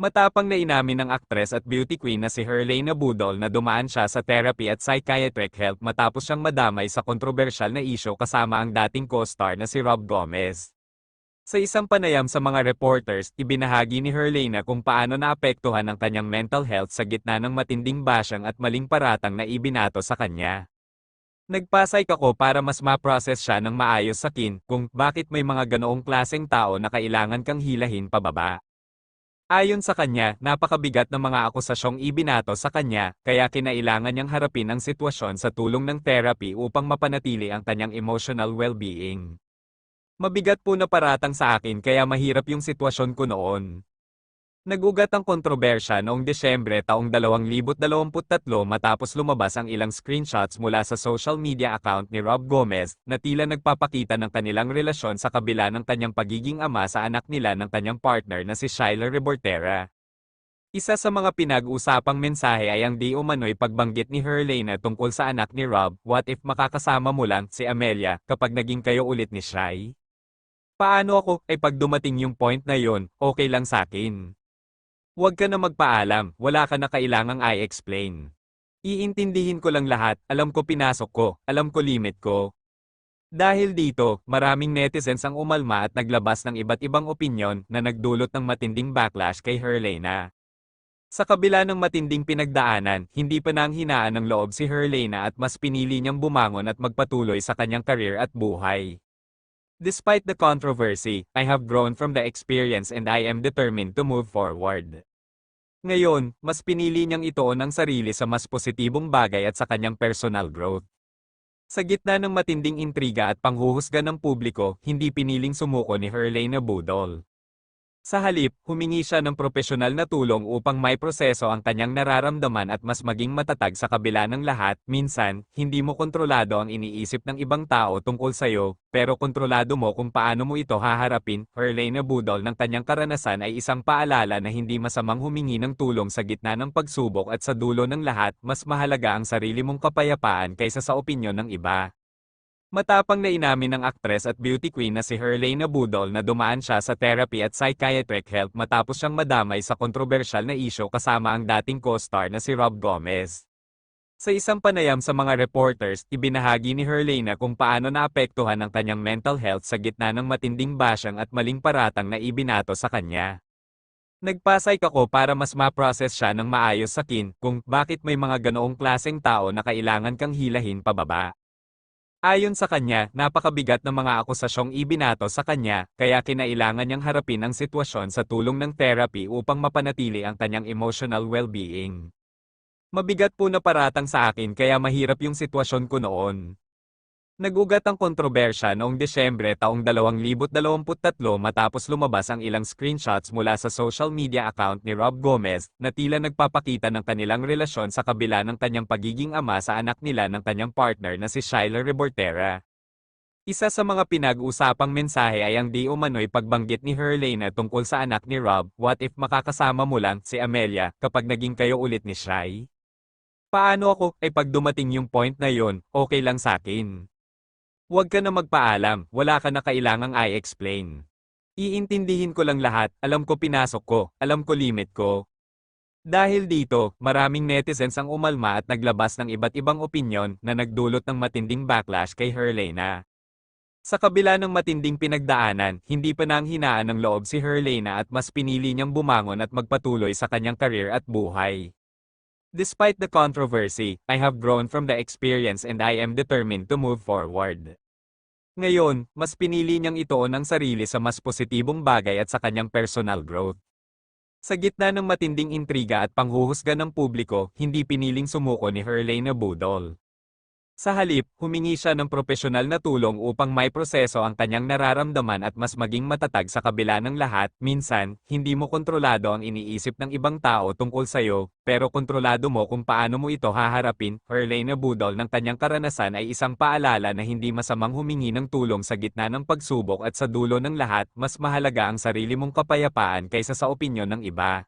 Matapang na inamin ng aktres at beauty queen na si Herlene Budol na dumaan siya sa therapy at psychiatric help matapos siyang madamay sa kontrobersyal na isyo kasama ang dating co-star na si Rob Gomez. Sa isang panayam sa mga reporters, ibinahagi ni Herlene kung paano naapektuhan ang kanyang mental health sa gitna ng matinding basyang at maling paratang na ibinato sa kanya. Nagpasay ako para mas ma-process siya ng maayos sa kin kung bakit may mga ganoong klaseng tao na kailangan kang hilahin pababa. Ayon sa kanya, napakabigat ng mga akusasyong ibinato sa kanya, kaya kinailangan niyang harapin ang sitwasyon sa tulong ng therapy upang mapanatili ang kanyang emotional well-being. Mabigat po na paratang sa akin kaya mahirap yung sitwasyon ko noon. Nagugat ang kontrobersya noong Desyembre taong 2023 matapos lumabas ang ilang screenshots mula sa social media account ni Rob Gomez na tila nagpapakita ng kanilang relasyon sa kabila ng kanyang pagiging ama sa anak nila ng kanyang partner na si Shyla Rebortera. Isa sa mga pinag-usapang mensahe ay ang di umano'y pagbanggit ni Herlene tungkol sa anak ni Rob, what if makakasama mo lang si Amelia kapag naging kayo ulit ni Shy? Paano ako ay pag dumating yung point na yon, okay lang sa akin. Huwag ka na magpaalam, wala ka na kailangang i-explain. Iintindihin ko lang lahat, alam ko pinasok ko, alam ko limit ko. Dahil dito, maraming netizens ang umalma at naglabas ng iba't ibang opinyon na nagdulot ng matinding backlash kay Herlena. Sa kabila ng matinding pinagdaanan, hindi pa nang hinaan ng loob si Herlena at mas pinili niyang bumangon at magpatuloy sa kanyang karir at buhay. Despite the controversy, I have grown from the experience and I am determined to move forward. Ngayon, mas pinili niyang ituon ang sarili sa mas positibong bagay at sa kanyang personal growth. Sa gitna ng matinding intriga at panghuhusga ng publiko, hindi piniling sumuko ni Herlene Budol. Sa halip, humingi siya ng propesyonal na tulong upang may proseso ang kanyang nararamdaman at mas maging matatag sa kabila ng lahat. Minsan, hindi mo kontrolado ang iniisip ng ibang tao tungkol sa'yo, pero kontrolado mo kung paano mo ito haharapin. Herlene Budol ng kanyang karanasan ay isang paalala na hindi masamang humingi ng tulong sa gitna ng pagsubok at sa dulo ng lahat, mas mahalaga ang sarili mong kapayapaan kaysa sa opinyon ng iba. Matapang na inamin ng aktres at beauty queen na si Herlene Budol na dumaan siya sa therapy at psychiatric help matapos siyang madamay sa kontrobersyal na isyo kasama ang dating co-star na si Rob Gomez. Sa isang panayam sa mga reporters, ibinahagi ni Herlene kung paano naapektuhan ang kanyang mental health sa gitna ng matinding basyang at maling paratang na ibinato sa kanya. Nagpasay ako para mas ma-process siya ng maayos sa kin kung bakit may mga ganoong klaseng tao na kailangan kang hilahin pababa. Ayon sa kanya, napakabigat ng mga akusasyong ibinato sa kanya, kaya kinailangan niyang harapin ang sitwasyon sa tulong ng therapy upang mapanatili ang kanyang emotional well-being. Mabigat po na paratang sa akin kaya mahirap yung sitwasyon ko noon. Nagugat ang kontrobersya noong Desyembre taong 2023 matapos lumabas ang ilang screenshots mula sa social media account ni Rob Gomez na tila nagpapakita ng kanilang relasyon sa kabila ng kanyang pagiging ama sa anak nila ng kanyang partner na si Shyla Rebortera. Isa sa mga pinag-usapang mensahe ay ang di umano'y pagbanggit ni Herlene tungkol sa anak ni Rob, what if makakasama mo lang si Amelia kapag naging kayo ulit ni Shy? Paano ako ay pag dumating yung point na yon, okay lang sa akin. Huwag ka na magpaalam, wala ka na kailangang i-explain. Iintindihin ko lang lahat, alam ko pinasok ko, alam ko limit ko. Dahil dito, maraming netizens ang umalma at naglabas ng iba't ibang opinyon na nagdulot ng matinding backlash kay Herlena. Sa kabila ng matinding pinagdaanan, hindi pa nang hinaan ng loob si Herlena at mas pinili niyang bumangon at magpatuloy sa kanyang karir at buhay. Despite the controversy, I have grown from the experience and I am determined to move forward. Ngayon, mas pinili niyang ituon ang sarili sa mas positibong bagay at sa kanyang personal growth. Sa gitna ng matinding intriga at panghuhusga ng publiko, hindi piniling sumuko ni Herlene Budol. Sa halip, humingi siya ng propesyonal na tulong upang may proseso ang kanyang nararamdaman at mas maging matatag sa kabila ng lahat. Minsan, hindi mo kontrolado ang iniisip ng ibang tao tungkol sa'yo, pero kontrolado mo kung paano mo ito haharapin. Herlene Budol ng kanyang karanasan ay isang paalala na hindi masamang humingi ng tulong sa gitna ng pagsubok at sa dulo ng lahat, mas mahalaga ang sarili mong kapayapaan kaysa sa opinyon ng iba.